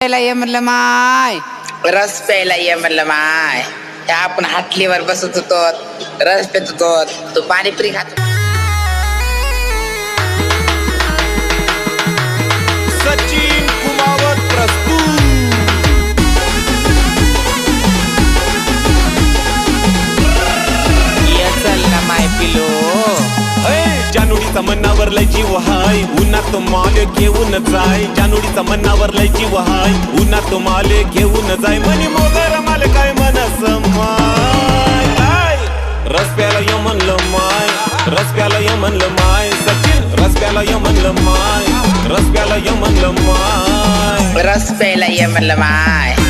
प्यायला ये म्हणलं माय. रस प्यायला ये म्हणलं माय. त्या आपण हाटलीवर बसत होतो. रस पेत होतो. तू पाणीपुरी खात जानुडीचा मनावर लय जीव हाय. उन्हात माल घेऊन जाय. जानुडीचा मनावर लय जीव हाय. उन्हात माल घेऊन जाय. म्हणे मोगर माल काय मनस माय. हाय. रस प्याला य म्हणलं माय. रस प्याला य म्हणलं माय. सचिन रस प्याला य म्हणलं माय. रस प्याला य म्हणलं माय. रस प्यायला ये म्हणलं माय.